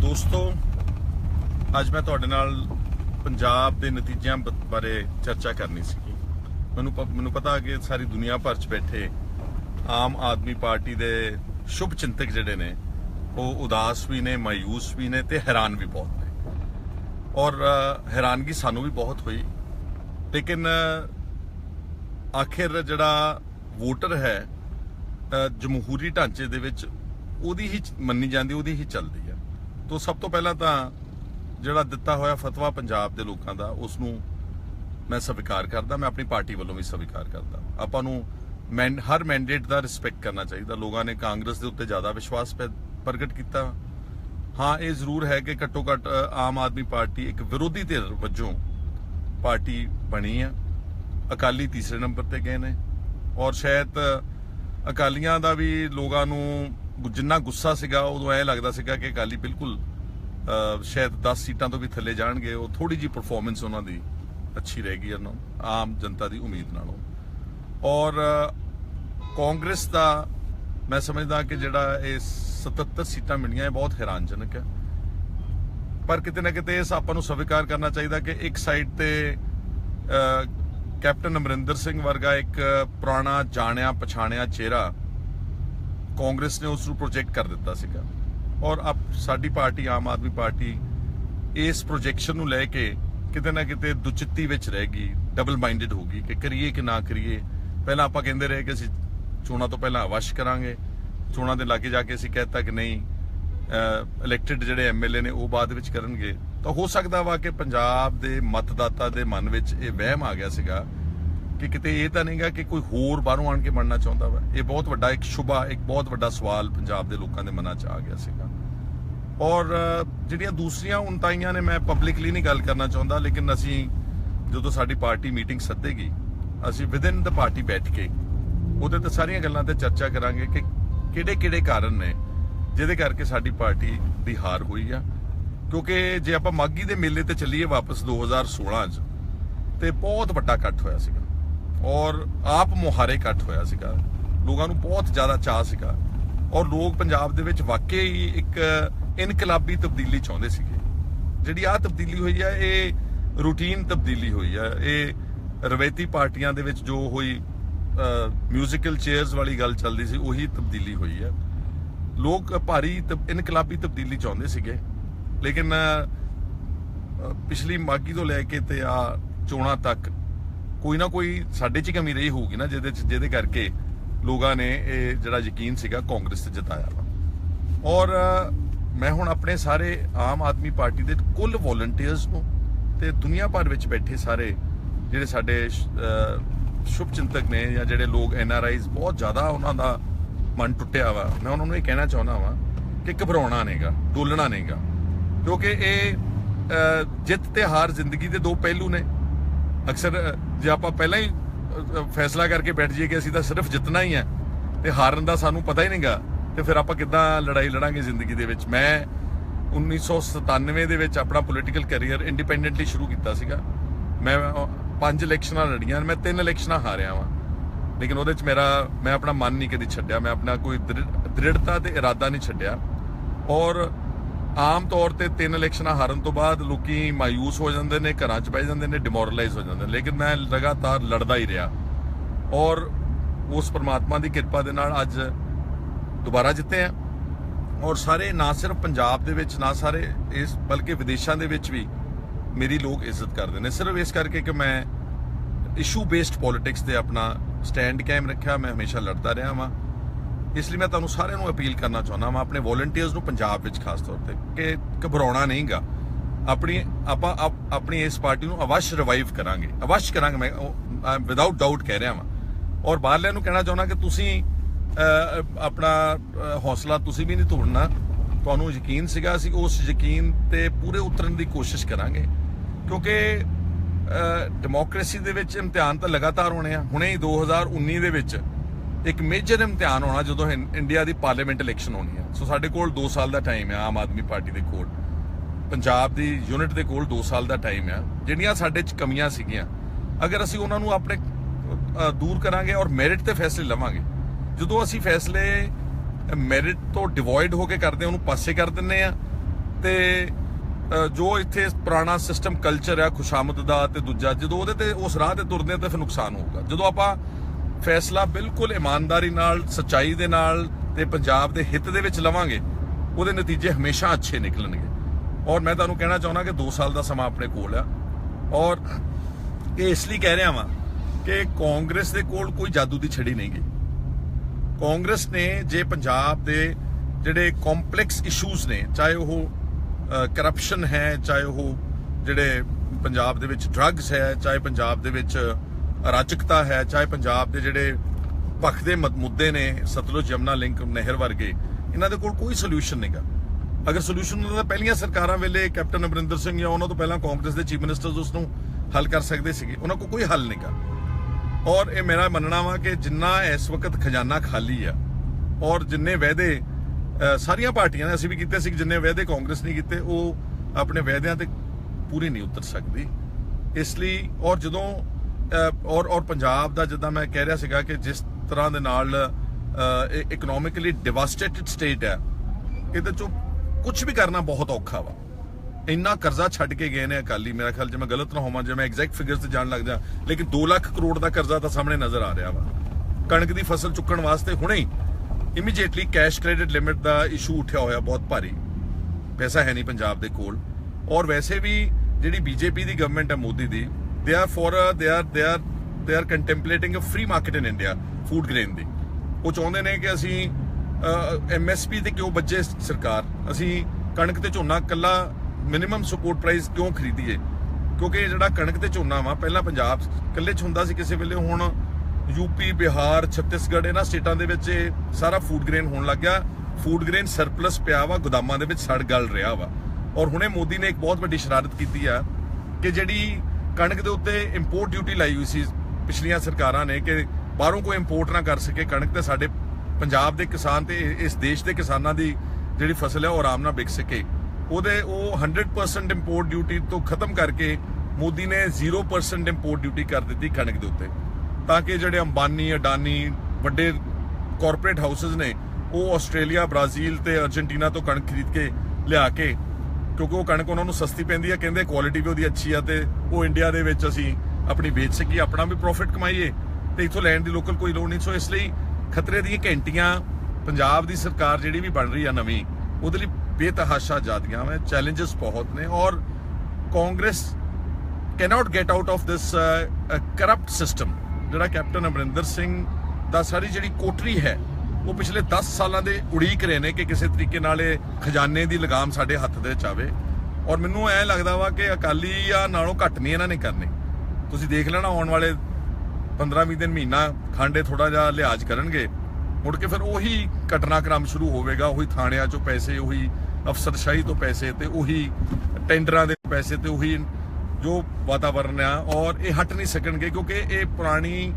ਦੋਸਤੋ, ਅੱਜ ਮੈਂ ਤੁਹਾਡੇ ਨਾਲ ਪੰਜਾਬ ਦੇ ਨਤੀਜਿਆਂ ਬ- ਬਾਰੇ ਚਰਚਾ ਕਰਨੀ ਸੀ ਮੈਨੂੰ ਪ- ਮੈਨੂੰ ਪਤਾ ਕਿ ਸਾਰੀ ਦੁਨੀਆ ਭਰ 'ਚ ਬੈਠੇ ਆਮ ਆਦਮੀ ਪਾਰਟੀ ਦੇ ਸ਼ੁਭ ਚਿੰਤਕ ਜਿਹੜੇ ਨੇ, ਉਹ ਉਦਾਸ ਵੀ ਨੇ, ਮਾਯੂਸ ਵੀ ਨੇ ਤੇ ਹੈਰਾਨ ਵੀ ਬਹੁਤ ਨੇ। ਔਰ ਹੈਰਾਨਗੀ ਸਾਨੂੰ ਵੀ ਬਹੁਤ ਹੋਈ। ਲੇਕਿਨ ਆਖਿਰ ਜਿਹੜਾ ਵੋਟਰ ਹੈ ਜਮਹੂਰੀ ਢਾਂਚੇ ਦੇ ਵਿੱਚ ਉਹਦੀ ਹੀ ਮੰਨੀ ਜਾਂਦੀ, ਉਹਦੀ ਹੀ ਚੱਲਦੀ। ਤੋਂ ਸਭ ਤੋਂ ਪਹਿਲਾਂ ਤਾਂ ਜਿਹੜਾ ਦਿੱਤਾ ਹੋਇਆ ਫਤਵਾ ਪੰਜਾਬ ਦੇ ਲੋਕਾਂ ਦਾ ਉਸ ਨੂੰ ਮੈਂ ਸਵੀਕਾਰ ਕਰਦਾ, ਮੈਂ ਆਪਣੀ ਪਾਰਟੀ ਵੱਲੋਂ ਵੀ ਸਵੀਕਾਰ ਕਰਦਾ। ਆਪਾਂ ਨੂੰ ਮੈਨ, ਹਰ ਮੈਂਡੇਟ ਦਾ ਰਿਸਪੈਕਟ ਕਰਨਾ ਚਾਹੀਦਾ। ਲੋਕਾਂ ਨੇ ਕਾਂਗਰਸ ਦੇ ਉੱਤੇ ਜ਼ਿਆਦਾ ਵਿਸ਼ਵਾਸ ਪ੍ਰਗਟ ਕੀਤਾ। ਹਾਂ, ਇਹ ਜ਼ਰੂਰ ਹੈ ਕਿ ਘੱਟੋ ਘੱਟ ਆਮ ਆਦਮੀ ਪਾਰਟੀ ਇੱਕ ਵਿਰੋਧੀ ਧਿਰ ਵਜੋਂ ਪਾਰਟੀ ਬਣੀ ਆ। ਅਕਾਲੀ ਤੀਸਰੇ ਨੰਬਰ ਤੇ ਗਏ ਨੇ। ਔਰ ਸ਼ਾਇਦ ਅਕਾਲੀਆਂ ਦਾ ਵੀ ਲੋਕਾਂ ਨੂੰ ਜਿੰਨਾ ਗੁੱਸਾ ਸੀਗਾ, ਉਦੋਂ ਐ ਲੱਗਦਾ ਸੀਗਾ ਕਿ ਅਕਾਲੀ ਬਿਲਕੁਲ ਸ਼ਾਇਦ 10 ਸੀਟਾਂ ਤੋਂ ਵੀ ਥੱਲੇ ਜਾਣਗੇ। ਉਹ ਥੋੜੀ ਜੀ ਪਰਫਾਰਮੈਂਸ ਉਹਨਾਂ ਦੀ ਅੱਛੀ ਰਹੇਗੀ ਉਹਨਾਂ ਆਮ ਜਨਤਾ ਦੀ ਉਮੀਦ ਨਾਲੋਂ। ਔਰ ਕਾਂਗਰਸ ਦਾ ਮੈਂ ਸਮਝਦਾ ਕਿ ਜਿਹੜਾ ਇਹ 77 ਸੀਟਾਂ ਮਿਲੀਆਂ, ਇਹ ਬਹੁਤ ਹੈਰਾਨਜਨਕ ਹੈ। ਪਰ ਕਿਤੇ ਨਾ ਕਿਤੇ ਇਸ ਆਪਾਂ ਨੂੰ ਸਵੀਕਾਰ ਕਰਨਾ ਚਾਹੀਦਾ ਕਿ ਇੱਕ ਸਾਈਡ ਤੇ ਕੈਪਟਨ ਅਮਰਿੰਦਰ ਸਿੰਘ ਵਰਗਾ ਇੱਕ ਪੁਰਾਣਾ, ਜਾਣਿਆ, ਪਛਾਣਿਆ ਚਿਹਰਾ ਕਾਂਗਰਸ ਨੇ ਉਸ ਨੂੰ ਪ੍ਰੋਜੈਕਟ ਕਰ ਦਿੱਤਾ ਸੀਗਾ। ਔਰ ਅਬ ਸਾਡੀ ਪਾਰਟੀ, ਆਮ ਆਦਮੀ ਪਾਰਟੀ ਇਸ ਪ੍ਰੋਜੈਕਸ਼ਨ ਨੂੰ ਲੈ ਕੇ ਕਿਤੇ ਨਾ ਕਿਤੇ ਦੁਚਿੱਤੀ ਵਿੱਚ ਰਹਿ ਗਈ ਡਬਲ ਮਾਈਂਡਡ ਹੋ ਗਈ ਕਿ ਕਰੀਏ ਕਿ ਨਾ ਕਰੀਏ। ਪਹਿਲਾਂ ਆਪਾਂ ਕਹਿੰਦੇ ਰਹੇ ਕਿ ਅਸੀਂ ਚੋਣਾਂ ਤੋਂ ਪਹਿਲਾਂ ਅਵਸ਼ ਕਰਾਂਗੇ। ਚੋਣਾਂ ਦੇ ਲਾਗੇ ਜਾ ਕੇ ਅਸੀਂ ਕਹਿਤਾ ਕਿ ਨਹੀਂ ਇਲੈਕਟਿਡ ਜਿਹੜੇ ਐਮਐਲਏ ਨੇ ਉਹ ਬਾਅਦ ਵਿੱਚ ਕਰਨਗੇ। ਤਾਂ ਹੋ ਸਕਦਾ ਵਾ ਕਿ ਪੰਜਾਬ ਦੇ ਮਤਦਾਤਾ ਦੇ ਮਨ ਵਿੱਚ ਇਹ ਵਹਿਮ ਆ ਗਿਆ ਸੀਗਾ ਕਿ ਕਿਤੇ ਇਹ ਤਾਂ ਨਹੀਂਗਾ ਕਿ ਕੋਈ ਹੋਰ ਬਾਹਰੋਂ ਆਣ ਕੇ ਬਣਨਾ ਚਾਹੁੰਦਾ ਵਾ। ਇਹ ਬਹੁਤ ਵੱਡਾ ਇੱਕ ਸ਼ੁਭਾ, ਇੱਕ ਬਹੁਤ ਵੱਡਾ ਸਵਾਲ ਪੰਜਾਬ ਦੇ ਲੋਕਾਂ ਦੇ ਮਨਾਂ 'ਚ ਆ ਗਿਆ ਸੀਗਾ। ਔਰ ਜਿਹੜੀਆਂ ਦੂਸਰੀਆਂ ਉਨਤਾਈਆਂ ਨੇ, ਮੈਂ ਪਬਲਿਕਲੀ ਨਹੀਂ ਗੱਲ ਕਰਨਾ ਚਾਹੁੰਦਾ, ਲੇਕਿਨ ਅਸੀਂ ਜਦੋਂ ਸਾਡੀ ਪਾਰਟੀ ਮੀਟਿੰਗ ਸੱਦੇਗੀ, ਅਸੀਂ ਵਿਦਿਨ ਦ ਪਾਰਟੀ ਬੈਠ ਕੇ ਉਹਦੇ ਤੇ ਸਾਰੀਆਂ ਗੱਲਾਂ ਤੇ ਚਰਚਾ ਕਰਾਂਗੇ ਕਿ ਕਿਹੜੇ ਕਿਹੜੇ ਕਾਰਨ ਨੇ ਜਿਹਦੇ ਕਰਕੇ ਸਾਡੀ ਪਾਰਟੀ ਦੀ ਹਾਰ ਹੋਈ ਆ। ਕਿਉਂਕਿ ਜੇ ਆਪਾਂ ਮਾਗੀ ਦੇ ਮੇਲੇ ਤੇ ਚੱਲੀਏ ਵਾਪਸ 2016 ਚ, ਤੇ ਬਹੁਤ ਵੱਡਾ ਇਕੱਠ ਹੋਇਆ ਸੀਗਾ। ਔਰ ਆਪ ਮੁਹਾਰੇ ਇਕੱਠ ਹੋਇਆ ਸੀਗਾ। ਲੋਕਾਂ ਨੂੰ ਬਹੁਤ ਜ਼ਿਆਦਾ ਚਾਹ ਸੀਗਾ। ਔਰ ਲੋਕ ਪੰਜਾਬ ਦੇ ਵਿੱਚ ਵਾਕਈ ਇੱਕ ਇਨਕਲਾਬੀ ਤਬਦੀਲੀ ਚਾਹੁੰਦੇ ਸੀਗੇ। ਜਿਹੜੀ ਆ ਤਬਦੀਲੀ ਹੋਈ ਆ, ਇਹ ਰੂਟੀਨ ਤਬਦੀਲੀ ਹੋਈ ਆ। ਇਹ ਰਵੈਤੀ ਪਾਰਟੀਆਂ ਦੇ ਵਿੱਚ ਜੋ ਹੋਈ ਮਿਊਜ਼ੀਕਲ ਚੇਅਰਸ ਵਾਲੀ ਗੱਲ ਚੱਲਦੀ ਸੀ, ਉਹੀ ਤਬਦੀਲੀ ਹੋਈ ਆ। ਲੋਕ ਭਾਰੀ ਤਬ- ਇਨਕਲਾਬੀ ਤਬਦੀਲੀ ਚਾਹੁੰਦੇ ਸੀਗੇ। ਲੇਕਿਨ ਪਿਛਲੀ ਮਾਗੀ ਤੋਂ ਲੈ ਕੇ ਤੇ ਆ ਚੋਣਾਂ ਤੱਕ ਕੋਈ ਨਾ ਕੋਈ ਸਾਡੇ 'ਚ ਹੀ ਕਮੀ ਰਹੀ ਹੋਊਗੀ ਨਾ, ਜਿਹਦੇ 'ਚ, ਜਿਹਦੇ ਕਰਕੇ ਲੋਕਾਂ ਨੇ ਇਹ ਜਿਹੜਾ ਯਕੀਨ ਸੀਗਾ ਕਾਂਗਰਸ ਤੇ ਜਤਾਇਆ ਵਾ। ਔਰ ਮੈਂ ਹੁਣ ਆਪਣੇ ਸਾਰੇ ਆਮ ਆਦਮੀ ਪਾਰਟੀ ਦੇ ਕੁੱਲ ਵੋਲੰਟੀਅਰਸ ਨੂੰ ਤੇ ਦੁਨੀਆ ਭਰ ਵਿੱਚ ਬੈਠੇ ਸਾਰੇ ਜਿਹੜੇ ਸਾਡੇ ਸ਼ੁਭ ਚਿੰਤਕ ਨੇ ਜਾਂ ਜਿਹੜੇ ਲੋਕ ਐਨ ਆਰ ਆਈਜ਼ ਬਹੁਤ ਜ਼ਿਆਦਾ ਉਹਨਾਂ ਦਾ ਮਨ ਟੁੱਟਿਆ ਵਾ। ਮੈਂ ਉਹਨਾਂ ਨੂੰ ਇਹ ਕਹਿਣਾ ਚਾਹੁੰਦਾ ਵਾਂ ਕਿ ਘਬਰਾਉਣਾ ਨਹੀਂਗਾ ਡੋਲਣਾ ਨਹੀਂਗਾ ਕਿਉਂਕਿ ਇਹ ਜਿੱਤ ਤੇ ਹਾਰ ਜ਼ਿੰਦਗੀ ਦੇ ਦੋ ਪਹਿਲੂ ਨੇ। ਅਕਸਰ ਜੇ ਆਪਾਂ ਪਹਿਲਾਂ ਹੀ ਫੈਸਲਾ ਕਰਕੇ ਬੈਠ ਜਾਈਏ ਕਿ ਅਸੀਂ ਤਾਂ ਸਿਰਫ ਜਿੱਤਣਾ ਹੀ ਹੈ ਤੇ ਹਾਰਨ ਦਾ ਸਾਨੂੰ ਪਤਾ ਹੀ ਨਹੀਂਗਾ, ਤੇ ਫਿਰ ਆਪਾਂ ਕਿੱਦਾਂ ਲੜਾਈ ਲੜਾਂਗੇ ਜ਼ਿੰਦਗੀ ਦੇ ਵਿੱਚ? ਮੈਂ 1997 ਦੇ ਵਿੱਚ ਆਪਣਾ ਪੋਲੀਟੀਕਲ ਕੈਰੀਅਰ ਇੰਡੀਪੈਂਡੈਂਟਲੀ ਸ਼ੁਰੂ ਕੀਤਾ ਸੀਗਾ। ਮੈਂ ਪੰਜ ਇਲੈਕਸ਼ਨਾਂ ਲੜੀਆਂ, ਮੈਂ ਤਿੰਨ ਇਲੈਕਸ਼ਨਾਂ ਹਾਰਿਆ ਵਾਂ। ਲੇਕਿਨ ਉਹਦੇ ਚ ਮੇਰਾ, ਮੈਂ ਆਪਣਾ ਮਨ ਨਹੀਂ ਕਦੀ ਛੱਡਿਆ, ਮੈਂ ਆਪਣਾ ਕੋਈ ਦ੍ਰਿੜ- ਦ੍ਰਿੜਤਾ ਤੇ ਇਰਾਦਾ ਨਹੀਂ ਛੱਡਿਆ। ਔਰ ਆਮ ਤੌਰ ਤੇ ਤਿੰਨ ਇਲੈਕਸ਼ਨਾਂ ਹਾਰਨ ਤੋਂ ਬਾਅਦ ਲੋਕੀ ਮਾਯੂਸ ਹੋ ਜਾਂਦੇ ਨੇ, ਘਰਾਂ 'ਚ ਬਹਿ ਜਾਂਦੇ ਨੇ ਡਿਮੋਰਲਾਈਜ਼ ਹੋ ਜਾਂਦੇ ਨੇ। ਲੇਕਿਨ ਮੈਂ ਲਗਾਤਾਰ ਲੜਦਾ ਹੀ ਰਿਹਾ। ਔਰ ਉਸ ਪਰਮਾਤਮਾ ਦੀ ਕਿਰਪਾ ਦੇ ਨਾਲ ਅੱਜ ਦੁਬਾਰਾ ਜਿੱਤੇ ਆ ਔਰ ਸਾਰੇ ਨਾ ਸਿਰਫ ਪੰਜਾਬ ਦੇ ਵਿੱਚ, ਨਾ ਸਾਰੇ ਇਸ, ਬਲਕਿ ਵਿਦੇਸ਼ਾਂ ਦੇ ਵਿੱਚ ਵੀ ਮੇਰੀ ਲੋਕ ਇੱਜ਼ਤ ਕਰਦੇ ਨੇ। ਸਿਰਫ ਇਸ ਕਰਕੇ ਕਿ ਮੈਂ ਇਸ਼ੂ ਬੇਸਡ ਪੋਲਿਟਿਕਸ ਤੇ ਆਪਣਾ ਸਟੈਂਡ ਕਾਇਮ ਰੱਖਿਆ, ਮੈਂ ਹਮੇਸ਼ਾ ਲੜਦਾ ਰਿਹਾ ਵਾਂ। ਇਸ ਲਈ ਮੈਂ ਤੁਹਾਨੂੰ ਸਾਰਿਆਂ ਨੂੰ ਅਪੀਲ ਕਰਨਾ ਚਾਹੁੰਦਾ ਹਾਂ ਆਪਣੇ ਵੋਲੰਟੀਅਰਸ ਨੂੰ ਪੰਜਾਬ ਵਿੱਚ ਖਾਸ ਤੌਰ ਤੇ, ਕਿ ਘਬਰਾਉਣਾ ਨਹੀਂਗਾ। ਆਪਣੀ, ਆਪਾਂ, ਆਪ- ਆਪਣੀ ਇਸ ਪਾਰਟੀ ਨੂੰ ਅਵਸ਼ ਰਿਵਾਈਵ ਕਰਾਂਗੇ। ਅਵਸ਼ ਕਰਾਂਗੇ, ਮੈਂ ਵਿਦਆਊਟ ਡਾਊਟ ਕਹਿ ਰਿਹਾ ਵਾਂ। ਔਰ ਬਾਹਰਲਿਆਂ ਨੂੰ ਕਹਿਣਾ ਚਾਹੁੰਦਾ ਕਿ ਤੁਸੀਂ ਆਪਣਾ ਹੌਸਲਾ ਤੁਸੀਂ ਵੀ ਨਹੀਂ ਤੋੜਨਾ ਤੁਹਾਨੂੰ ਯਕੀਨ ਸੀਗਾ, ਅਸੀਂ ਉਸ ਯਕੀਨ ਤੇ ਪੂਰੇ ਉਤਰਨ ਦੀ ਕੋਸ਼ਿਸ਼ ਕਰਾਂਗੇ। ਕਿਉਂਕਿ ਡੈਮੋਕ੍ਰੇਸੀ ਦੇ ਵਿੱਚ ਇਮਤਿਹਾਨ ਤਾਂ ਲਗਾਤਾਰ ਹੋਣੇ ਆ। ਹੁਣੇ ਹੀ 2019 ਦੇ ਵਿੱਚ ਇੱਕ ਮੇਜਰ ਇਮਤਿਹਾਨ ਹੋਣਾ ਜਦੋਂ ਇੰ- ਇੰਡੀਆ ਦੀ ਪਾਰਲੀਮੈਂਟ ਇਲੈਕਸ਼ਨ ਹੋਣੀ ਹੈ। ਸੋ ਸਾਡੇ ਕੋਲ 2 ਸਾਲ ਦਾ ਟਾਈਮ ਹੈ, ਆਮ ਆਦਮੀ ਪਾਰਟੀ ਦੇ ਕੋਲ। ਪੰਜਾਬ ਦੀ ਯੂਨਿਟ ਦੇ ਕੋਲ 2 ਸਾਲ ਦਾ ਟਾਈਮ ਹੈ। ਜਿਹੜੀਆਂ ਸਾਡੇ 'ਚ ਕਮੀਆਂ ਸੀਗੀਆਂ, ਅਗਰ ਅਸੀਂ ਉਹਨਾਂ ਨੂੰ ਆਪਣੇ ਦੂਰ ਕਰਾਂਗੇ ਔਰ ਮੈਰਿਟ ਤੇ ਫੈਸਲੇ ਲਵਾਂਗੇ, ਜਦੋਂ ਅਸੀਂ ਫੈਸਲੇ ਮੈਰਿਟ ਤੋਂ ਡਿਵੋਇਡ ਹੋ ਕੇ ਕਰਦੇ ਉਹਨੂੰ ਪਾਸੇ ਕਰ ਦਿੰਨੇ ਆ ਤੇ ਜੋ ਇੱਥੇ ਪੁਰਾਣਾ ਸਿਸਟਮ ਕਲਚਰ ਆ, ਖੁਸ਼ਾਮਦ ਦਾ ਤੇ ਦੂਜਾ, ਜਦੋਂ ਉਹਦੇ ਤੇ, ਉਸ ਰਾਹ ਤੇ ਤੁਰਦੇ ਆ ਤਾਂ ਫਿਰ ਨੁਕਸਾਨ ਹੋਊਗਾ। ਜਦੋਂ ਆਪਾਂ ਫੈਸਲਾ ਬਿਲਕੁਲ ਇਮਾਨਦਾਰੀ ਨਾਲ, ਸੱਚਾਈ ਦੇ ਨਾਲ ਤੇ ਪੰਜਾਬ ਦੇ ਹਿੱਤ ਦੇ ਵਿੱਚ ਲਵਾਂਗੇ, ਉਹਦੇ ਨਤੀਜੇ ਹਮੇਸ਼ਾ ਅੱਛੇ ਨਿਕਲਣਗੇ। ਔਰ ਮੈਂ ਤੁਹਾਨੂੰ ਕਹਿਣਾ ਚਾਹੁੰਦਾ ਕਿ 2 ਸਾਲ ਦਾ ਸਮਾਂ ਆਪਣੇ ਕੋਲ ਆ। ਔਰ ਇਹ ਇਸ ਲਈ ਕਹਿ ਰਿਹਾ ਵਾਂ ਕਿ ਕਾਂਗਰਸ ਦੇ ਕੋਲ ਕੋਈ ਜਾਦੂ ਦੀ ਛੜੀ ਨਹੀਂ ਗਈ ਕਾਂਗਰਸ ਨੇ ਜੇ ਪੰਜਾਬ ਦੇ ਜਿਹੜੇ ਕੰਪਲੈਕਸ ਇਸ਼ੂਜ਼ ਨੇ, ਚਾਹੇ ਉਹ ਕਰਪਸ਼ਨ ਹੈ, ਚਾਹੇ ਉਹ ਜਿਹੜੇ ਪੰਜਾਬ ਦੇ ਵਿੱਚ ਡਰੱਗਸ ਹੈ, ਚਾਹੇ ਪੰਜਾਬ ਦੇ ਵਿੱਚ ਅਰਾਜਕਤਾ ਹੈ, ਚਾਹੇ ਪੰਜਾਬ ਦੇ ਜਿਹੜੇ ਪੱਖ ਦੇ ਮੁੱਦੇ ਨੇ, ਸਤਲੁਜ ਯਮਨਾ ਲਿੰਕ ਨਹਿਰ ਵਰਗੇ, ਇਹਨਾਂ ਦੇ ਕੋਲ ਕੋਈ ਸੋਲੂਸ਼ਨ ਨਹੀਂਗਾ ਅਗਰ ਸੋਲੂਸ਼ਨ ਹੁੰਦਾ ਤਾਂ ਪਹਿਲੀਆਂ ਸਰਕਾਰਾਂ ਵੇਲੇ ਕੈਪਟਨ ਅਮਰਿੰਦਰ ਸਿੰਘ ਜਾਂ ਉਹਨਾਂ ਤੋਂ ਪਹਿਲਾਂ ਕਾਂਗਰਸ ਦੇ ਚੀਫ ਮਿਨਿਸਟਰਸ ਉਸ ਨੂੰ ਹੱਲ ਕਰ ਸਕਦੇ ਸੀਗੇ, ਉਹਨਾਂ ਕੋਲ ਕੋਈ ਹੱਲ ਨਹੀਂਗਾ ਔਰ ਇਹ ਮੇਰਾ ਮੰਨਣਾ ਵਾ ਕਿ ਜਿੰਨਾ ਇਸ ਵਕਤ ਖਜ਼ਾਨਾ ਖਾਲੀ ਆ, ਔਰ ਜਿੰਨੇ ਵਾਅਦੇ ਸਾਰੀਆਂ ਪਾਰਟੀਆਂ ਨੇ, ਅਸੀਂ ਵੀ ਕੀਤੇ ਸੀ ਜਿੰਨੇ ਵਾਅਦੇ ਕਾਂਗਰਸ ਨੇ ਕੀਤੇ, ਉਹ ਆਪਣੇ ਵਾਅਦਿਆਂ ਤੇ ਪੂਰੀ ਨਹੀਂ ਉਤਰ ਸਕਦੀ। ਇਸ ਲਈ, ਔਰ ਜਦੋਂ ਔਰ ਔਰ ਪੰਜਾਬ ਦਾ ਜਿੱਦਾਂ ਮੈਂ ਕਹਿ ਰਿਹਾ ਸੀਗਾ ਕਿ ਜਿਸ ਤਰ੍ਹਾਂ ਦੇ ਨਾਲ ਇਕਨੋਮਿਕਲੀ ਡਿਵਾਸਟੇਟਡ ਸਟੇਟ ਹੈ, ਇਹਦੇ ਚੋਂ ਕੁਝ ਵੀ ਕਰਨਾ ਬਹੁਤ ਔਖਾ ਵਾ। ਇੰਨਾ ਕਰਜ਼ਾ ਛੱਡ ਕੇ ਗਏ ਨੇ ਅਕਾਲੀ, ਮੇਰਾ ਖਿਆਲ ਜੇ ਮੈਂ ਗਲਤ ਨਾ ਹੋਵਾਂ, ਜੇ ਮੈਂ ਐਗਜ਼ੈਕਟ ਫਿਗਰਸ ਤੇ ਜਾਣ ਲੱਗ ਜਾ, ਲੇਕਿਨ 2 ਲੱਖ ਕਰੋੜ ਦਾ ਕਰਜ਼ਾ ਤਾਂ ਸਾਹਮਣੇ ਨਜ਼ਰ ਆ ਰਿਹਾ ਵਾ। ਕਣਕ ਦੀ ਫਸਲ ਚੁੱਕਣ ਵਾਸਤੇ ਹੁਣੇ ਹੀ ਇਮੀਡੀਏਟਲੀ ਕੈਸ਼ ਕ੍ਰੈਡਿਟ ਲਿਮਿਟ ਦਾ ਇਸ਼ੂ ਉੱਠਿਆ ਹੋਇਆ, ਬਹੁਤ ਭਾਰੀ। ਪੈਸਾ ਹੈ ਨਹੀਂ ਪੰਜਾਬ ਦੇ ਕੋਲ। ਔਰ ਵੈਸੇ ਵੀ ਜਿਹੜੀ ਬੀਜੇਪੀ ਦੀ ਗਵਰਨਮੈਂਟ ਹੈ ਮੋਦੀ ਦੀ they are for they are they are they are contemplating a free market in India food grain ਦੀ। ਉਹ ਚਾਹੁੰਦੇ ਨੇ ਕਿ ਅਸੀਂ ਐਮਐਸਪੀ ਤੇ ਕਿਉਂ ਬੱਜੇ ਸਰਕਾਰ? ਅਸੀਂ ਕਣਕ ਤੇ ਝੋਨਾ ਕੱਲਾ ਮਿਨੀਮਮ ਸਪੋਰਟ ਪ੍ਰਾਈਸ ਕਿਉਂ ਖਰੀਦੀਏ? ਕਿਉਂਕਿ ਜਿਹੜਾ ਕਣਕ ਤੇ ਝੋਨਾ ਵਾ, ਪਹਿਲਾਂ ਪੰਜਾਬ ਕੱਲੇ ਚ ਹੁੰਦਾ ਸੀ ਕਿਸੇ ਵੇਲੇ, ਹੁਣ ਯੂਪੀ ਬਿਹਾਰ, ਛੱਤੀਸਗੜ੍ਹ ਇਹਨਾਂ ਸਟੇਟਾਂ ਦੇ ਵਿੱਚ ਇਹ ਸਾਰਾ ਫੂਡ ਗ੍ਰੇਨ ਹੋਣ ਲੱਗ ਗਿਆ। ਫੂਡ ਗ੍ਰੇਨ ਸਰਪਲਸ ਪਿਆ ਵਾ, ਗੋਦਾਮਾਂ ਦੇ ਵਿੱਚ ਸੜ ਗਲ ਰਿਹਾ ਵਾ। ਔਰ ਹੁਣੇ ਮੋਦੀ ਨੇ ਇੱਕ ਬਹੁਤ ਵੱਡੀ ਸ਼ਰਾਰਤ ਕੀਤੀ ਆ ਕਿ ਜਿਹੜੀ ਕਣਕ ਦੇ ਉੱਤੇ ਇੰਪੋਰਟ ਡਿਊਟੀ ਲਾਈ ਹੋਈ ਸੀ ਪਿਛਲੀਆਂ ਸਰਕਾਰਾਂ ਨੇ ਕਿ ਬਾਹਰੋਂ ਕੋਈ ਇੰਪੋਰਟ ਨਾ ਕਰ ਸਕੇ। ਕਣਕ ਤੇ ਸਾਡੇ ਪੰਜਾਬ ਦੇ ਕਿਸਾਨ ਤੇ ਇਸ ਦੇਸ਼ ਦੇ ਕਿਸਾਨਾਂ ਦੀ ਜਿਹੜੀ ਫਸਲ ਹੈ ਉਹ ਆਰਾਮ ਨਾਲ ਵਿਕ ਸਕੇ। ਉਹਦੇ ਉਹ 100% ਇੰਪੋਰਟ ਡਿਊਟੀ ਤੋਂ ਖਤਮ ਕਰਕੇ ਮੋਦੀ ਨੇ 0% ਇੰਪੋਰਟ ਡਿਊਟੀ ਕਰ ਦਿੱਤੀ ਕਣਕ ਦੇ ਉੱਤੇ। ਤਾਂ ਕਿ ਜਿਹੜੇ ਅੰਬਾਨੀ, ਅਡਾਨੀ, ਵੱਡੇ ਕਾਰਪੋਰੇਟ ਹਾਊਸਸ ਨੇ, ਉਹ ਆਸਟ੍ਰੇਲੀਆ, ਬ੍ਰਾਜ਼ੀਲ ਤੇ ਅਰਜਨਟੀਨਾ ਤੋਂ ਕਣਕ ਖਰੀਦ ਕੇ ਲਿਆ ਕੇ ਕਿਉਂਕਿ ਉਹ ਕਣਕ ਉਹਨਾਂ ਨੂੰ ਸਸਤੀ ਪੈਂਦੀ ਆ, ਕਹਿੰਦੇ ਕੁਆਲਿਟੀ ਵੀ ਉਹਦੀ ਅੱਛੀ ਆ ਤੇ ਉਹ ਇੰਡੀਆ ਦੇ ਵਿੱਚ ਅਸੀਂ ਆਪਣੀ ਵੇਚ ਸਕੀਏ, ਆਪਣਾ ਵੀ ਪ੍ਰੋਫਿਟ ਕਮਾਈਏ ਤੇ ਇਥੋਂ ਲੈਣ ਦੀ ਲੋਕਲ ਕੋਈ ਲੋੜ ਨਹੀਂ। ਸੋ ਇਸ ਲਈ ਖਤਰੇ ਦੀਆਂ ਘੰਟੀਆਂ ਪੰਜਾਬ ਦੀ ਸਰਕਾਰ ਜਿਹੜੀ ਵੀ ਬਣ ਰਹੀ ਆ ਨਵੀਂ, ਉਹਦੇ ਲਈ ਬੇਤਹਾਸ਼ਾ ਜਾਦੀਆਂ ਵਾ ਚੈਲੰਜਸ ਬਹੁਤ ਨੇ ਔਰ Congress cannot get out of this corrupt system ਜਿਹੜਾ ਕੈਪਟਨ ਅਮਰਿੰਦਰ ਸਿੰਘ ਦਾ ਸਾਰੀ ਜਿਹੜੀ ਕੋਟਰੀ ਹੈ ਉਹ ਪਿਛਲੇ 10 ਸਾਲਾਂ ਦੇ ਉਡੀਕ ਰਹੇ ਨੇ ਕਿ ਕਿਸੇ ਤਰੀਕੇ ਨਾਲ ਇਹ ਖਜ਼ਾਨੇ ਦੀ ਲਗਾਮ ਸਾਡੇ ਹੱਥ ਦੇ ਵਿੱਚ ਆਵੇ। ਔਰ ਮੈਨੂੰ ਐ ਲੱਗਦਾ ਵਾ ਕਿ ਅਕਾਲੀ ਆ ਨਾਲੋਂ ਘੱਟ ਨਹੀਂ ਇਹਨਾਂ ਨੇ ਕਰਨੇ। ਤੁਸੀਂ ਦੇਖ ਲੈਣਾ, ਆਉਣ ਵਾਲੇ 15-20 ਦਿਨ ਮਹੀਨਾ ਖਾਂਡੇ ਥੋੜਾ ਜਿਹਾ ਲਿਹਾਜ਼ ਕਰਨਗੇ। ਮੁੜ ਕੇ ਫਿਰ ਉਹੀ ਘਟਨਾਕ੍ਰਮ ਸ਼ੁਰੂ ਹੋਵੇਗਾ, ਉਹੀ ਥਾਣਿਆਂ ਚੋਂ ਪੈਸੇ, ਉਹੀ ਅਫਸਰਸ਼ਾਹੀ ਤੋਂ ਪੈਸੇ ਤੇ ਉਹੀ ਟੈਂਡਰਾਂ ਦੇ ਪੈਸੇ ਤੇ ਉਹੀ ਜੋ ਵਾਤਾਵਰਨ ਆ। ਔਰ ਇਹ ਹਟ ਨਹੀਂ ਸਕਣਗੇ ਕਿਉਂਕਿ ਇਹ ਪੁਰਾਣੀ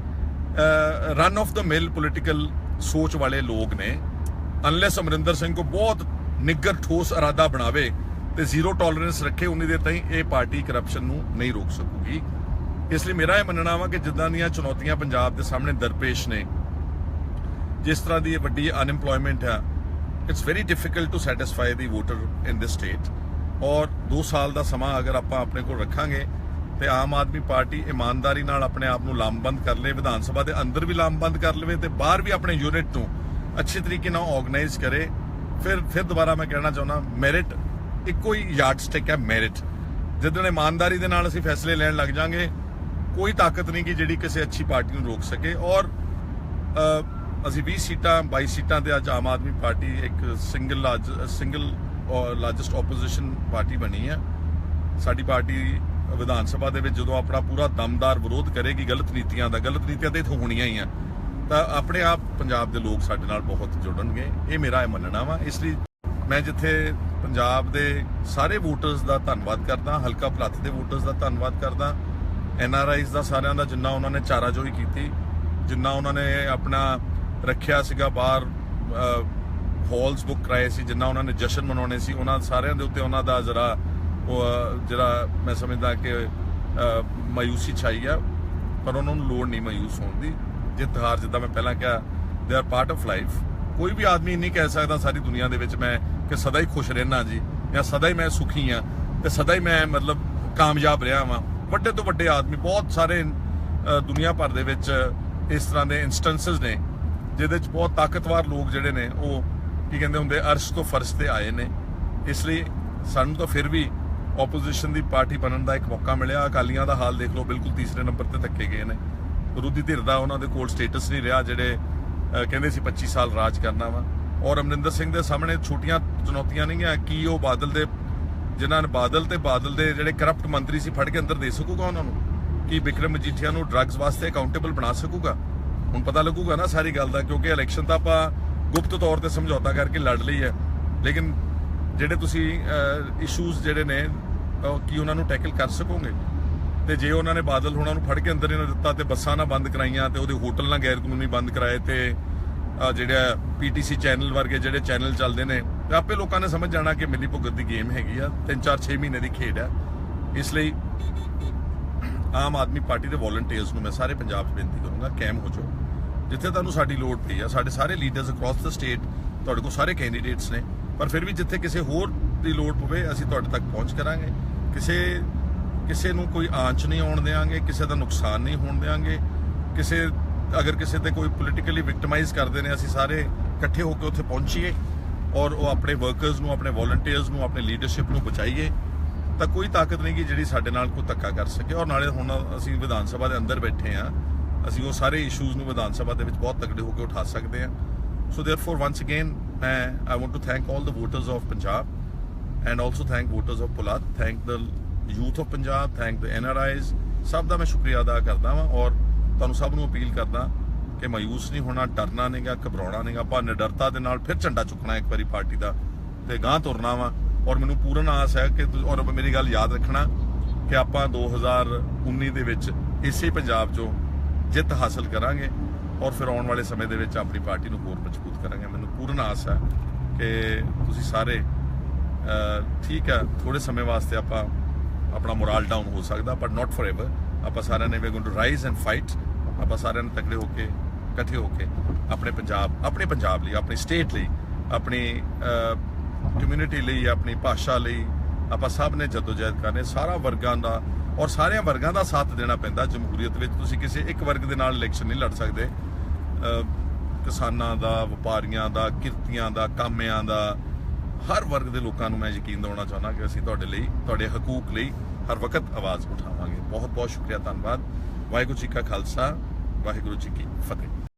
run of the mill political ਸੋਚ ਵਾਲੇ ਲੋਕ ਨੇ। ਅਨਲੈਸ ਅਮਰਿੰਦਰ ਸਿੰਘ ਕੋ ਬਹੁਤ ਨਿੱਗਰ ਠੋਸ ਇਰਾਦਾ ਬਣਾਵੇ ਤੇ ਜ਼ੀਰੋ ਟੋਲਰੈਂਸ ਰੱਖੇ, ਉਨੀ ਦੇਰ ਤਾਈਂ ਇਹ ਪਾਰਟੀ ਕਰਪਸ਼ਨ ਨੂੰ ਨਹੀਂ ਰੋਕ ਸਕੂਗੀ। ਇਸ ਲਈ ਮੇਰਾ ਇਹ ਮੰਨਣਾ ਵਾ ਕਿ ਜਿੱਦਾਂ ਦੀਆਂ ਚੁਣੌਤੀਆਂ ਪੰਜਾਬ ਦੇ ਸਾਹਮਣੇ ਦਰਪੇਸ਼ ਨੇ, ਜਿਸ ਤਰ੍ਹਾਂ ਦੀ ਇਹ ਵੱਡੀ ਅਨਐਮਪਲੋਇਮੈਂਟ ਹੈ it's very difficult to satisfy the voter in this state ਔਰ 2 ਸਾਲ ਦਾ ਸਮਾਂ ਅਗਰ ਆਪਾਂ ਆਪਣੇ ਕੋਲ ਰੱਖਾਂਗੇ ਤੇ ਆਮ ਆਦਮੀ ਪਾਰਟੀ ਇਮਾਨਦਾਰੀ ਨਾਲ ਆਪਣੇ ਆਪ ਨੂੰ ਲਾਮਬੰਦ ਕਰ ਲਏ, ਵਿਧਾਨ ਸਭਾ ਦੇ ਅੰਦਰ ਵੀ ਲਾਮਬੰਦ ਕਰ ਲਵੇ ਤੇ ਬਾਹਰ ਵੀ ਆਪਣੇ ਯੂਨਿਟ ਨੂੰ ਅੱਛੇ ਤਰੀਕੇ ਨਾਲ ਆਰਗੇਨਾਈਜ਼ ਕਰੇ। ਫਿਰ ਫਿਰ ਦੁਬਾਰਾ ਮੈਂ ਕਹਿਣਾ ਚਾਹੁੰਦਾ ਮੈਰਿਟ ਇੱਕੋ ਹੀ ਯਾਰਡ ਸਟਿਕ ਹੈ ਮੈਰਿਟ ਜਦੋਂ ਇਮਾਨਦਾਰੀ ਦੇ ਨਾਲ ਅਸੀਂ ਫੈਸਲੇ ਲੈਣ ਲੱਗ ਜਾਾਂਗੇ ਕੋਈ ਤਾਕਤ ਨਹੀਂ ਕਿ ਜਿਹੜੀ ਕਿਸੇ ਅੱਛੀ ਪਾਰਟੀ ਨੂੰ ਰੋਕ ਸਕੇ। ਔਰ ਅਸੀਂ 20 ਸੀਟਾਂ 22 ਸੀਟਾਂ ਤੇ ਅੱਜ ਆਮ ਆਦਮੀ ਪਾਰਟੀ ਇੱਕ single large single largest opposition party ਬਣੀ ਹੈ। ਸਾਡੀ ਪਾਰਟੀ ਵਿਧਾਨ ਸਭਾ ਦੇ ਵਿੱਚ ਜਦੋਂ ਆਪਣਾ ਪੂਰਾ ਦਮਦਾਰ ਵਿਰੋਧ ਕਰੇਗੀ ਗਲਤ ਨੀਤੀਆਂ ਦਾ, ਗਲਤ ਨੀਤੀਆਂ ਤੇ ਇਥੋਂ ਹੋਣੀਆਂ ਹੀ ਆ, ਤਾਂ ਆਪਣੇ ਆਪ ਪੰਜਾਬ ਦੇ ਲੋਕ ਸਾਡੇ ਨਾਲ ਬਹੁਤ ਜੁੜਨਗੇ। ਇਹ ਮੇਰਾ ਇਹ ਮੰਨਣਾ ਵਾ। ਇਸ ਲਈ ਮੈਂ ਜਿੱਥੇ ਪੰਜਾਬ ਦੇ ਸਾਰੇ ਵੋਟਰਸ ਦਾ ਧੰਨਵਾਦ ਕਰਦਾ, ਹਲਕਾ ਪਲੱਥ ਦੇ ਵੋਟਰਸ ਦਾ ਧੰਨਵਾਦ ਕਰਦਾ ਐਨ ਆਰ ਆਈਜ਼ ਦਾ ਸਾਰਿਆਂ ਦਾ, ਜਿੰਨਾ ਉਹਨਾਂ ਨੇ ਚਾਰਾਜੋਈ ਕੀਤੀ, ਜਿੰਨਾ ਉਹਨਾਂ ਨੇ ਆਪਣਾ ਰੱਖਿਆ ਸੀਗਾ ਬਾਹਰ ਹਾਲਸ ਬੁੱਕ ਕਰਾਏ ਸੀ, ਜਿੰਨਾ ਉਹਨਾਂ ਨੇ ਜਸ਼ਨ ਮਨਾਉਣੇ ਸੀ, ਉਹਨਾਂ ਸਾਰਿਆਂ ਦੇ ਉੱਤੇ ਉਹਨਾਂ ਦਾ ਜ਼ਰਾ ਉਹ ਜਿਹੜਾ ਮੈਂ ਸਮਝਦਾ ਕਿ ਅਹ, ਮਾਯੂਸੀ ਛਾਈ ਆ ਪਰ ਉਹਨਾਂ ਨੂੰ ਲੋੜ ਨਹੀਂ ਮਾਯੂਸ ਹੋਣ ਦੀ। ਜਿੱਤ ਹਾਰ ਜਿੱਦਾਂ ਮੈਂ ਪਹਿਲਾਂ ਕਿਹਾ they are part of life ਕੋਈ ਵੀ ਆਦਮੀ ਨਹੀਂ ਕਹਿ ਸਕਦਾ ਸਾਰੀ ਦੁਨੀਆ ਦੇ ਵਿੱਚ ਮੈਂ ਕਿ ਸਦਾ ਹੀ ਖੁਸ਼ ਰਹਿਣਾ ਜੀ ਜਾਂ ਸਦਾ ਹੀ ਮੈਂ ਸੁਖੀ ਆ ਤੇ ਸਦਾ ਹੀ ਮੈਂ ਮਤਲਬ ਕਾਮਯਾਬ ਰਿਹਾ ਵਾਂ। ਵੱਡੇ ਤੋਂ ਵੱਡੇ ਆਦਮੀ ਬਹੁਤ ਸਾਰੇ ਅ, ਦੁਨੀਆ ਭਰ ਦੇ ਵਿੱਚ ਇਸ ਤਰ੍ਹਾਂ ਦੇ ਇਨਸਟੈਂਸਸ ਨੇ ਜਿਹਦੇ ਚ ਬਹੁਤ ਤਾਕਤਵਰ ਲੋਕ ਜਿਹੜੇ ਨੇ ਉਹ ਕੀ ਕਹਿੰਦੇ ਹੁੰਦੇ ਅਰਸ਼ ਤੋਂ ਫਰਸ਼ ਤੇ ਆਏ ਨੇ। ਇਸ ਲਈ ਸਾਨੂੰ ਤਾਂ ਫਿਰ ਵੀ ਆਪੋਜੀਸ਼ਨ ਦੀ ਪਾਰਟੀ ਬਣਨ ਦਾ ਇੱਕ ਮੌਕਾ ਮਿਲਿਆ। ਅਕਾਲੀਆਂ ਦਾ ਹਾਲ ਦੇਖ ਲਓ, ਬਿਲਕੁਲ ਤੀਸਰੇ ਨੰਬਰ ਤੇ ਧੱਕੇ ਗਏ ਨੇ। ਵਿਰੋਧੀ ਧਿਰ ਦਾ ਉਹਨਾਂ ਦੇ ਕੋਲ ਸਟੇਟਸ ਨਹੀਂ ਰਿਹਾ, ਜਿਹੜੇ ਕਹਿੰਦੇ ਸੀ 25 ਸਾਲ ਰਾਜ ਕਰਨਾ ਵਾ। ਔਰ ਅਮਰਿੰਦਰ ਸਿੰਘ ਦੇ ਸਾਹਮਣੇ ਛੋਟੀਆਂ ਚੁਣੌਤੀਆਂ ਨਹੀਂ ਆ, ਕੀ ਉਹ ਬਾਦਲ ਦੇ, ਜਿਨ੍ਹਾਂ ਨੇ ਬਾਦਲ ਤੇ ਬਾਦਲ ਦੇ ਜਿਹੜੇ ਕਰਪਟ ਮੰਤਰੀ ਸੀ, ਫੜ ਕੇ ਅੰਦਰ ਦੇ ਸਕੂਗਾ ਉਹਨਾਂ ਨੂੰ? ਕੀ ਵਿਕਰਮ ਮਜੀਠੀਆ ਨੂੰ ਡਰੱਗਸ ਵਾਸਤੇ ਅਕਾਊਂਟੇਬਲ ਬਣਾ ਸਕੂਗਾ? ਹੁਣ ਪਤਾ ਲੱਗੂਗਾ ਨਾ ਸਾਰੀ ਗੱਲ ਦਾ, ਕਿਉਂਕਿ ਇਲੈਕਸ਼ਨ ਤਾਂ ਆਪਾਂ ਗੁਪਤ ਤੌਰ ਤੇ ਸਮਝੌਤਾ ਕਰਕੇ ਲੜ ਲਈ ਹੈ। ਲੇਕਿਨ ਜਿਹੜੇ ਤੁਸੀਂ ਇਸ਼ੂਜ਼ ਜਿਹੜੇ ਨੇ ਕੀ ਉਹਨਾਂ ਨੂੰ ਟੈਕਲ ਕਰ ਸਕੋਗੇ? ਤੇ ਜੇ ਉਹਨਾਂ ਨੇ ਬਾਦਲ ਹੋਣਾ ਨੂੰ ਫੜ ਕੇ ਅੰਦਰ ਇਹਨਾਂ ਦਿੱਤਾ ਤੇ ਬੱਸਾਂ ਨਾ ਬੰਦ ਕਰਾਈਆਂ ਤੇ ਉਹਦੇ ਹੋਟਲ ਨਾ ਗੈਰ ਕਾਨੂੰਨੀ ਬੰਦ ਕਰਾਏ ਤੇ ਆਹ ਜਿਹੜਾ ਪੀਟੀਸੀ ਚੈਨਲ ਵਰਗੇ ਜਿਹੜੇ ਚੈਨਲ ਚੱਲਦੇ ਨੇ ਆਪੇ ਲੋਕਾਂ ਨੇ ਸਮਝ ਜਾਣਾ ਕਿ ਮਿਲੀ ਭੁਗਤ ਦੀ ਗੇਮ ਹੈਗੀ ਆ 3 4 6 ਮਹੀਨੇ ਦੀ ਖੇਡ ਆ। ਇਸ ਲਈ ਆਮ ਆਦਮੀ ਪਾਰਟੀ ਦੇ ਵੋਲੰਟੀਅਰਸ ਨੂੰ ਮੈਂ ਸਾਰੇ ਪੰਜਾਬ 'ਚ ਬੇਨਤੀ ਕਰੂੰਗਾ ਕੈਮ ਹੋ ਜਾਓ। ਜਿੱਥੇ ਤੁਹਾਨੂੰ ਸਾਡੀ ਲੋੜ ਪਈ ਆ, ਸਾਡੇ ਸਾਰੇ ਲੀਡਰਸ ਅਕ੍ਰੋਸ ਦ ਸਟੇਟ ਤੁਹਾਡੇ ਕੋਲ ਸਾਰੇ ਕੈਂਡੀਡੇਟਸ ਨੇ। ਪਰ ਫਿਰ ਵੀ ਜਿੱਥੇ ਕਿਸੇ ਹੋਰ ਦੀ ਲੋੜ ਪਵੇ, ਅਸੀਂ ਤੁਹਾਡੇ ਤੱਕ ਪਹੁੰਚ ਕਰਾਂਗੇ। ਕਿਸੇ ਕਿਸੇ ਨੂੰ ਕੋਈ ਆਂਚ ਨਹੀਂ ਆਉਣ ਦੇਵਾਂਗੇ ਕਿਸੇ ਦਾ ਨੁਕਸਾਨ ਨਹੀਂ ਹੋਣ ਦੇਵਾਂਗੇ ਕਿਸੇ, ਅਗਰ ਕਿਸੇ ਤੇ ਕੋਈ ਪੋਲੀਟੀਕਲੀ ਵਿਕਟਮਾਈਜ਼ ਕਰਦੇ ਨੇ, ਅਸੀਂ ਸਾਰੇ ਇਕੱਠੇ ਹੋ ਕੇ ਉੱਥੇ ਪਹੁੰਚੀਏ ਔਰ ਉਹ ਆਪਣੇ ਵਰਕਰਸ ਨੂੰ, ਆਪਣੇ ਵੋਲੰਟੀਅਰਸ ਨੂੰ, ਆਪਣੇ ਲੀਡਰਸ਼ਿਪ ਨੂੰ ਬਚਾਈਏ, ਤਾਂ ਕੋਈ ਤਾਕਤ ਨਹੀਂ ਕਿ ਜਿਹੜੀ ਸਾਡੇ ਨਾਲ ਕੋਈ ਧੱਕਾ ਕਰ ਸਕੇ। ਔਰ ਨਾਲੇ ਹੁਣ ਅਸੀਂ ਵਿਧਾਨ ਸਭਾ ਦੇ ਅੰਦਰ ਬੈਠੇ ਆ ਅਸੀਂ ਉਹ ਸਾਰੇ ਇਸ਼ੂਜ਼ ਨੂੰ ਵਿਧਾਨ ਸਭਾ ਦੇ ਵਿੱਚ ਬਹੁਤ ਤਕੜੇ ਹੋ ਕੇ ਉਠਾ ਸਕਦੇ ਆ ਸੋ ਦੇਅਰਫੋਰ ਵਾਂਸ ਅਗੇਨ ਮੈਂ I want to thank all the voters of Punjab and also thank voters of ਪੁਲਾਦ thank the youth of Punjab thank the NRIs ਸਭ ਦਾ ਮੈਂ ਸ਼ੁਕਰੀਆ ਅਦਾ ਕਰਦਾ ਵਾਂ ਔਰ ਤੁਹਾਨੂੰ ਸਭ ਨੂੰ ਅਪੀਲ ਕਰਦਾ ਕਿ ਮਾਯੂਸ ਨਹੀਂ ਹੋਣਾ ਡਰਨਾ ਨਹੀਂਗਾ ਘਬਰਾਉਣਾ ਨਹੀਂਗਾ ਆਪਾਂ ਨਿਡਰਤਾ ਦੇ ਨਾਲ ਫਿਰ ਝੰਡਾ ਚੁੱਕਣਾ ਇੱਕ ਵਾਰੀ ਪਾਰਟੀ ਦਾ ਤੇ ਗਾਂ ਤੁਰਨਾ ਵਾ ਔਰ ਮੈਨੂੰ ਪੂਰਨ ਆਸ ਹੈ ਕਿ ਔਰ ਮੇਰੀ ਗੱਲ ਯਾਦ ਰੱਖਣਾ ਕਿ ਆਪਾਂ 2019 ਦੇ ਵਿੱਚ ਇਸੇ ਪੰਜਾਬ 'ਚੋਂ ਜਿੱਤ ਹਾਸਲ ਕਰਾਂਗੇ ਔਰ ਫਿਰ ਆਉਣ ਵਾਲੇ ਸਮੇਂ ਦੇ ਵਿੱਚ ਆਪਣੀ ਪਾਰਟੀ ਨੂੰ ਹੋਰ ਮਜ਼ਬੂਤ ਕਰਾਂਗੇ। ਮੈਨੂੰ ਪੂਰਨ ਆਸ ਹੈ ਕਿ ਤੁਸੀਂ ਸਾਰੇ ਠੀਕ ਹੈ ਥੋੜੇ ਸਮੇਂ ਵਾਸਤੇ ਆਪਾਂ ਆਪਣਾ ਮੋਰਲ ਡਾਊਨ ਹੋ ਸਕਦਾ ਬਟ ਨਾਟ ਫੋਰਐਵਰ ਆਪਾਂ ਸਾਰਿਆਂ ਨੇ ਵੀ going to rise and fight ਆਪਾਂ ਸਾਰਿਆਂ ਨੇ ਤਕੜੇ ਹੋ ਕੇ, ਇਕੱਠੇ ਹੋ ਕੇ ਆਪਣੇ ਪੰਜਾਬ ਆਪਣੇ ਪੰਜਾਬ ਲਈ, ਆਪਣੀ ਸਟੇਟ ਲਈ, ਆਪਣੀ ਕਮਿਊਨਿਟੀ ਲਈ, ਆਪਣੀ ਭਾਸ਼ਾ ਲਈ ਆਪਾਂ ਸਭ ਨੇ ਜਦੋਜਹਿਦ ਕਰਨੇ ਸਾਰਾ ਵਰਗਾਂ ਦਾ ਔਰ ਸਾਰਿਆਂ ਵਰਗਾਂ ਦਾ ਸਾਥ ਦੇਣਾ ਪੈਂਦਾ ਜਮਹੂਰੀਅਤ ਵਿੱਚ। ਤੁਸੀਂ ਕਿਸੇ ਇੱਕ ਵਰਗ ਦੇ ਨਾਲ ਇਲੈਕਸ਼ਨ ਨਹੀਂ ਲੜ ਸਕਦੇ। ਕਿਸਾਨਾਂ ਦਾ, ਵਪਾਰੀਆਂ ਦਾ, ਕਿਰਤੀਆਂ ਦਾ, ਕਾਮਿਆਂ ਦਾ, ਹਰ ਵਰਗ ਦੇ ਲੋਕਾਂ ਨੂੰ ਮੈਂ ਯਕੀਨ ਦਿਵਾਉਣਾ ਚਾਹੁੰਦਾ ਕਿ ਅਸੀਂ ਤੁਹਾਡੇ ਲਈ, ਤੁਹਾਡੇ ਹਕੂਕ ਲਈ ਹਰ ਵਕਤ ਆਵਾਜ਼ ਉਠਾਵਾਂਗੇ। ਬਹੁਤ ਬਹੁਤ ਸ਼ੁਕਰੀਆ, ਧੰਨਵਾਦ। ਵਾਹਿਗੁਰੂ ਜੀ ਕਾ ਖਾਲਸਾ, ਵਾਹਿਗੁਰੂ ਜੀ ਕੀ ਫਤਿਹ।